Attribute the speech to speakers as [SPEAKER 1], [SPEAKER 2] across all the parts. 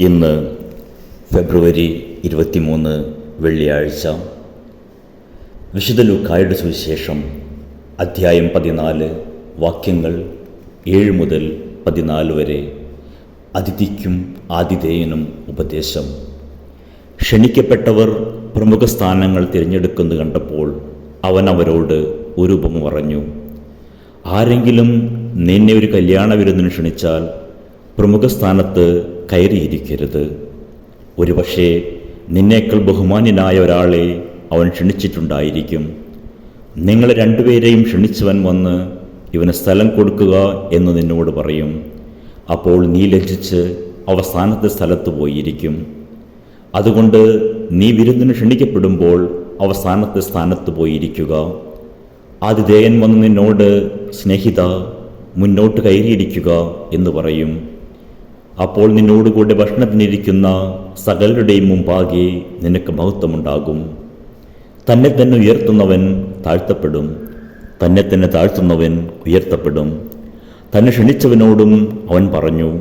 [SPEAKER 1] ഇന്ന് ഫെബ്രുവരി ഇരുപത്തിമൂന്ന് വെള്ളിയാഴ്ച. വിശുദ്ധ ലുക്കായുടെ സുവിശേഷം അധ്യായം പതിനാല് വാക്യങ്ങൾ ഏഴ് മുതൽ പതിനാല് വരെ. അതിഥിക്കും ആതിഥേയനും ഉപദേശം. ക്ഷണിക്കപ്പെട്ടവർ പ്രമുഖ സ്ഥാനങ്ങൾ തിരഞ്ഞെടുക്കുന്നത് കണ്ടപ്പോൾ അവൻ അവരോട് ഒരു ഉപമ പറഞ്ഞു ആരെങ്കിലും നിന്നെ ഒരു കല്യാണ വിരുന്നിന് ക്ഷണിച്ചാൽ പ്രമുഖ സ്ഥാനത്ത് കയറിയിരിക്കരുത്. ഒരുപക്ഷെ നിന്നേക്കാൾ ബഹുമാന്യനായ ഒരാളെ അവൻ ക്ഷണിച്ചിട്ടുണ്ടായിരിക്കും. നിങ്ങൾ രണ്ടുപേരെയും ക്ഷണിച്ചവൻ വന്ന് ഇവന് സ്ഥലം കൊടുക്കുക എന്ന് നിന്നോട് പറയും. അപ്പോൾ നീ ലജ്ജിച്ച് അവസാനത്തെ സ്ഥലത്ത് പോയിരിക്കും. അതുകൊണ്ട് നീ വിരുന്നിന് ക്ഷണിക്കപ്പെടുമ്പോൾ അവസാനത്തെ സ്ഥാനത്ത് പോയിരിക്കുക. ആതിഥേയൻ വന്ന് നിന്നോട് സ്നേഹിത മുന്നോട്ട് കയറിയിരിക്കുക എന്ന് പറയും. അപ്പോൾ നിന്നോടുകൂടെ ഭക്ഷണത്തിനിരിക്കുന്ന സകലരുടെയും മുമ്പാകെ നിനക്ക് മഹത്വമുണ്ടാകും. തന്നെ തന്നെ ഉയർത്തുന്നവൻ താഴ്ത്തപ്പെടും. തന്നെ തന്നെ താഴ്ത്തുന്നവൻ ഉയർത്തപ്പെടും. തന്നെ ക്ഷണിച്ചവനോടും അവൻ പറഞ്ഞു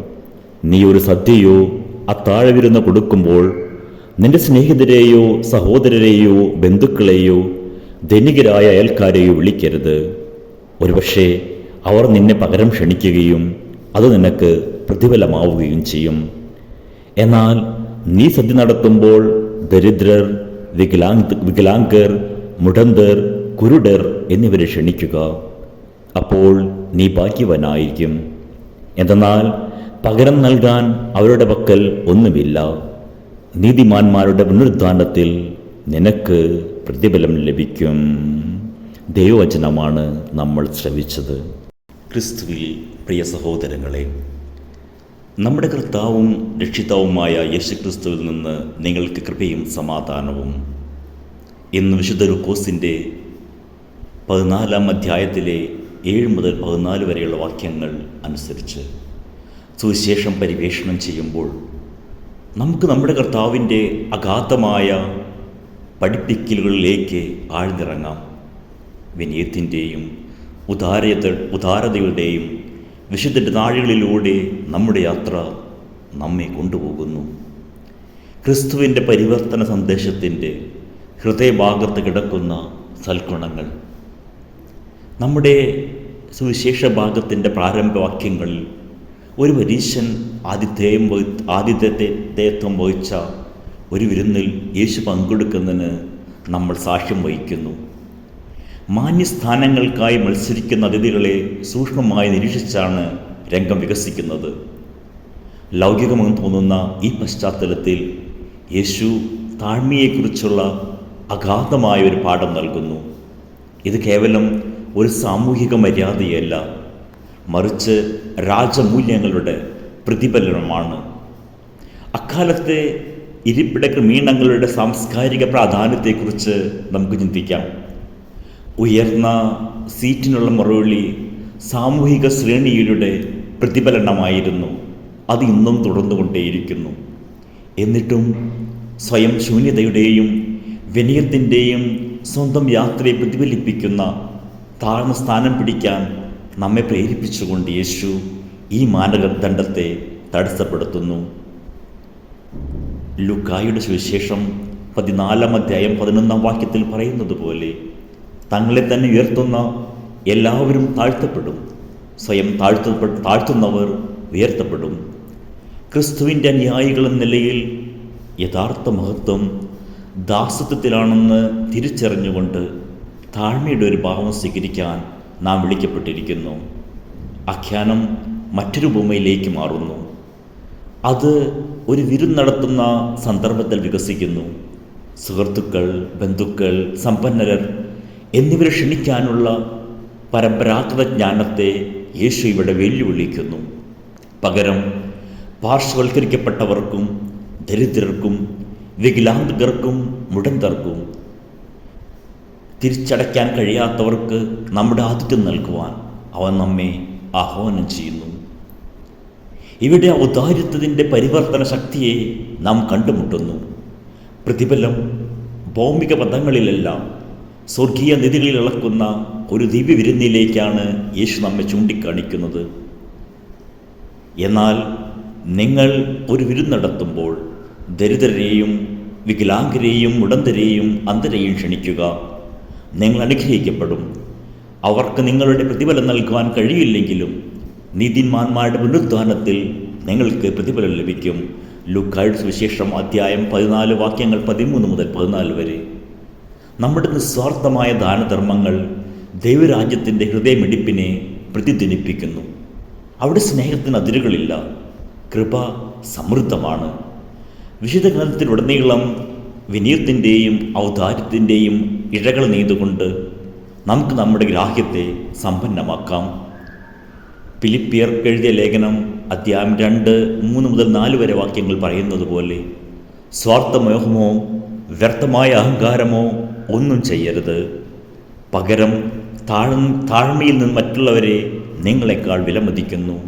[SPEAKER 1] നീ ഒരു സദ്യയോ അത്താഴവിരുന്ന് കൊടുക്കുമ്പോൾ നിന്റെ സ്നേഹിതരെയോ സഹോദരരെയോ ബന്ധുക്കളെയോ ധനികരായ അയൽക്കാരെയോ വിളിക്കരുത്. ഒരുപക്ഷെ അവർ നിന്നെ പകരം ക്ഷണിക്കുകയും അത് നിനക്ക് പ്രതിഫലമാവുകയും ചെയ്യും. എന്നാൽ നീ സദ്യ നടത്തുമ്പോൾ ദരിദ്രർ വികലാംഗ് വികലാംഗർ മുടന്തർ കുരുടർ എന്നിവരെ ക്ഷണിക്കുക. അപ്പോൾ നീ ഭാഗ്യവനായിരിക്കും. എന്തെന്നാൽ പകരം നൽകാൻ അവരുടെ പക്കൽ ഒന്നുമില്ല. നീതിമാന്മാരുടെ പുനരുദ്ധാനത്തിൽ നിനക്ക് പ്രതിഫലം ലഭിക്കും. ദൈവവചനമാണ് നമ്മൾ ശ്രവിച്ചത്. ക്രിസ്തുവിൽ പ്രിയ സഹോദരങ്ങളെ നമ്മുടെ കർത്താവും രക്ഷിതാവുമായ യേശുക്രിസ്തുവിൽ നിന്ന് നിങ്ങൾക്ക് കൃപയും സമാധാനവും. ഇന്ന് വിശുദ്ധ ലുക്കോസിന്റെ പതിനാലാം അധ്യായത്തിലെ ഏഴ് മുതൽ പതിനാല് വരെയുള്ള വാക്യങ്ങൾ അനുസരിച്ച് സുവിശേഷം പരിവേഷണം ചെയ്യുമ്പോൾ നമുക്ക് നമ്മുടെ കർത്താവിന്റെ അഗാധമായ പഠിപ്പിക്കലുകളിലേക്ക് ആഴ്ന്നിറങ്ങാം. വിനയത്തിന്റെയും ഉദാരത ഉദാരതയുടെയും വിശുദ്ധ നാഴികളിലൂടെ നമ്മുടെ യാത്ര നമ്മെ കൊണ്ടുപോകുന്നു. ക്രിസ്തുവിന്റെ പരിവർത്തന സന്ദേശത്തിന്റെ ഹൃദയഭാഗത്ത് കിടക്കുന്ന സൽഗുണങ്ങൾ നമ്മുടെ സുവിശേഷ ഭാഗത്തിന്റെ പ്രാരംഭവാക്യങ്ങളിൽ ഒരു പരീശൻ ആതിഥേയം വഹി ആതിഥേയത്വം വഹിച്ച ഒരു വിരുന്നിൽ യേശു പങ്കെടുക്കുന്നതിന് നമ്മൾ സാക്ഷ്യം വഹിക്കുന്നു. മാന്യസ്ഥാനങ്ങൾക്കായി മത്സരിക്കുന്ന അതിഥികളെ സൂക്ഷ്മമായി നിരീക്ഷിച്ചാണ് രംഗം വികസിക്കുന്നത്. ലൗകികമെന്ന് തോന്നുന്ന ഈ പശ്ചാത്തലത്തിൽ യേശു താഴ്മയെക്കുറിച്ചുള്ള അഗാധമായ ഒരു പാഠം നൽകുന്നു. ഇത് കേവലം ഒരു സാമൂഹിക മര്യാദയല്ല മറിച്ച് രാജമൂല്യങ്ങളുടെ പ്രതിഫലനമാണ്. അക്കാലത്തെ ഇരിപ്പിട ക്രമീണങ്ങളുടെ സാംസ്കാരിക പ്രാധാന്യത്തെക്കുറിച്ച് നമുക്ക് ചിന്തിക്കാം. ഉയർന്ന സീറ്റിനുള്ള മറുപടി സാമൂഹിക ശ്രേണിയിലൂടെ പ്രതിഫലനമായിരുന്നു. അത് ഇന്നും തുടർന്നുകൊണ്ടേയിരിക്കുന്നു. എന്നിട്ടും സ്വയം ശൂന്യതയുടെയും വിനയത്തിന്റെയും സ്വന്തം യാത്രയെ പ്രതിഫലിപ്പിക്കുന്ന താഴ്ന്ന സ്ഥാനം പിടിക്കാൻ നമ്മെ പ്രേരിപ്പിച്ചുകൊണ്ട് യേശു ഈ മാനദണ്ഡത്തെ തടസ്സപ്പെടുത്തുന്നു. ലുക്കായുടെ സുവിശേഷം പതിനാലാം അധ്യായം പതിനൊന്നാം വാക്യത്തിൽ പറയുന്നത് പോലെ തങ്ങളെ തന്നെ ഉയർത്തുന്ന എല്ലാവരും താഴ്ത്തപ്പെടും. സ്വയം താഴ്ത്തപ്പെ താഴ്ത്തുന്നവർ ഉയർത്തപ്പെടും. ക്രിസ്തുവിന്റെ അനുയായികളെന്ന നിലയിൽ യഥാർത്ഥ മഹത്വം ദാസത്വത്തിലാണെന്ന് തിരിച്ചറിഞ്ഞുകൊണ്ട് താഴ്മയുടെ ഒരു ഭാവം സ്വീകരിക്കാൻ നാം വിളിക്കപ്പെട്ടിരിക്കുന്നു. ആഖ്യാനം മറ്റൊരു ഭൂമിയിലേക്ക് മാറുന്നു. അത് ഒരു വിരുന്ന് നടത്തുന്ന സന്ദർഭത്തിൽ വികസിക്കുന്നു. സുഹൃത്തുക്കൾ ബന്ധുക്കൾ സമ്പന്നരർ എന്നിവരെ ക്ഷണിക്കാനുള്ള പരമ്പരാഗത ജ്ഞാനത്തെ യേശു ഇവിടെ വെല്ലുവിളിക്കുന്നു. പകരം പാർശ്വവൽക്കരിക്കപ്പെട്ടവർക്കും ദരിദ്രർക്കും വികലാംഗർക്കും മുടന്തർക്കും തിരിച്ചടയ്ക്കാൻ കഴിയാത്തവർക്ക് നമ്മുടെ ആതിഥ്യം നൽകുവാൻ അവൻ നമ്മെ ആഹ്വാനം ചെയ്യുന്നു. ഇവിടെ ഔദാര്യത്വത്തിന്റെ പരിവർത്തന ശക്തിയെ നാം കണ്ടുമുട്ടുന്നു. പ്രതിഫലം ഭൗമിക പദങ്ങളിലെല്ലാം സ്വർഗീയ നിധികളിൽ ഇളക്കുന്ന ഒരു ദിവ്യ വിരുന്നിലേക്കാണ് യേശു നമ്മെ ചൂണ്ടിക്കാണിക്കുന്നത്. എന്നാൽ നിങ്ങൾ ഒരു വിരുന്നടത്തുമ്പോൾ ദരിദ്രരെയും വികലാംഗരെയും മുടന്തരെയും അന്തരെയും ക്ഷണിക്കുക. നിങ്ങൾ അനുഗ്രഹിക്കപ്പെടും. അവർക്ക് നിങ്ങളുടെ പ്രതിഫലം നൽകുവാൻ കഴിയില്ലെങ്കിലും നീതിന്മാന്മാരുടെ പുനരുദ്ധാനത്തിൽ നിങ്ങൾക്ക് പ്രതിഫലം ലഭിക്കും. ലുക്കായുടെ സുവിശേഷം അധ്യായം പതിനാല് വാക്യങ്ങൾ പതിമൂന്ന് മുതൽ പതിനാല് വരെ. നമ്മുടെ നിസ്വാർത്ഥമായ ദാനധർമ്മങ്ങൾ ദൈവരാജ്യത്തിന്റെ ഹൃദയമിടിപ്പിനെ പ്രതിധ്വനിപ്പിക്കുന്നു. അവിടെ സ്നേഹത്തിന് അതിരുകളില്ല. കൃപ സമൃദ്ധമാണ്. വിശുദ്ധ ഗ്രന്ഥത്തിലുടനീളം വിനീതത്തിന്റെയും ഔദാര്യത്തിന്റെയും ഇഴകൾ നെയ്തുകൊണ്ട് നമുക്ക് നമ്മുടെ ഗ്രാഹ്യത്തെ സമ്പന്നമാക്കാം. ഫിലിപ്പിയർ എഴുതിയ ലേഖനം അധ്യായം രണ്ട് മൂന്ന് മുതൽ നാല് വരെ വാക്യങ്ങൾ പറയുന്നത് പോലെ സ്വാർത്ഥമോഹമോ വ്യർത്ഥമായ അഹങ്കാരമോ ഒന്നും ചെയ്യരുത്. പകരം താഴ്ന്ന താഴ്മയിൽ നിന്ന് മറ്റുള്ളവരെ നിങ്ങളെക്കാൾ വിലമതിക്കുന്നു.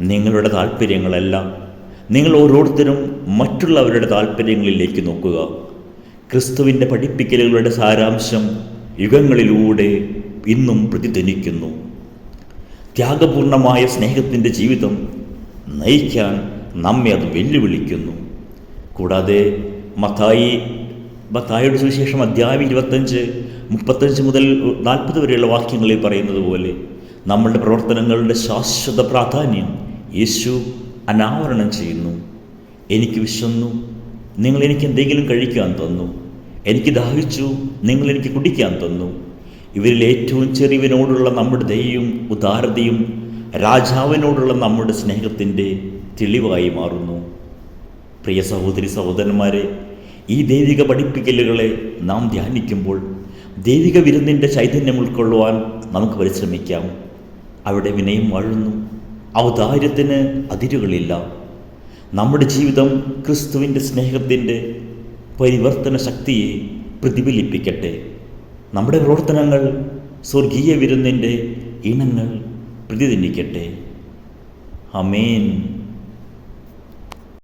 [SPEAKER 1] നിങ്ങളുടെ താല്പര്യങ്ങളല്ല നിങ്ങൾ ഓരോരുത്തരും മറ്റുള്ളവരുടെ താല്പര്യങ്ങളിലേക്ക് നോക്കുക. ക്രിസ്തുവിന്റെ പഠിപ്പിക്കലുകളുടെ സാരാംശം യുഗങ്ങളിലൂടെ ഇന്നും പ്രതിധ്വനിക്കുന്നു. ത്യാഗപൂർണമായ സ്നേഹത്തിന്റെ ജീവിതം നയിക്കാൻ നമ്മെ അത് വെല്ലുവിളിക്കുന്നു. കൂടാതെ മത്തായി മത്തായിയുടെ സുവിശേഷം അധ്യായം ഇരുപത്തഞ്ച് മുപ്പത്തഞ്ച് മുതൽ നാൽപ്പത് വരെയുള്ള വാക്യങ്ങളിൽ പറയുന്നത് പോലെ നമ്മളുടെ പ്രവർത്തനങ്ങളുടെ ശാശ്വത പ്രാധാന്യം യേശു അനാവരണം ചെയ്യുന്നു. എനിക്ക് വിശന്നു നിങ്ങൾ എനിക്ക് എന്തെങ്കിലും കഴിക്കാൻ തന്നു. എനിക്ക് ദാഹിച്ചു നിങ്ങൾ എനിക്ക് കുടിക്കാൻ തന്നു. ഇവരിൽ ഏറ്റവും ചെറിയവനോടുള്ള നമ്മുടെ ദയയും ഉദാരതയും രാജാവിനോടുള്ള നമ്മുടെ സ്നേഹത്തിന്റെ തെളിവായി മാറുന്നു. പ്രിയ സഹോദരി സഹോദരന്മാരെ ഈ ദൈവിക പഠിപ്പിക്കലുകളെ നാം ധ്യാനിക്കുമ്പോൾ ദൈവിക വിരുന്നിന്റെ ചൈതന്യം ഉൾക്കൊള്ളുവാൻ നമുക്ക് പരിശ്രമിക്കാം. അവിടെ വിനയം വാഴുന്നു. ഔദാര്യത്തിന് അതിരുകളില്ല. നമ്മുടെ ജീവിതം ക്രിസ്തുവിന്റെ സ്നേഹത്തിന്റെ പരിവർത്തന ശക്തിയെ പ്രതിഫലിപ്പിക്കട്ടെ. നമ്മുടെ പ്രവർത്തനങ്ങൾ സ്വർഗീയ വിരുന്നിന്റെ ഇനങ്ങൾ പ്രതിധ്വനിക്കട്ടെ. അമേൻ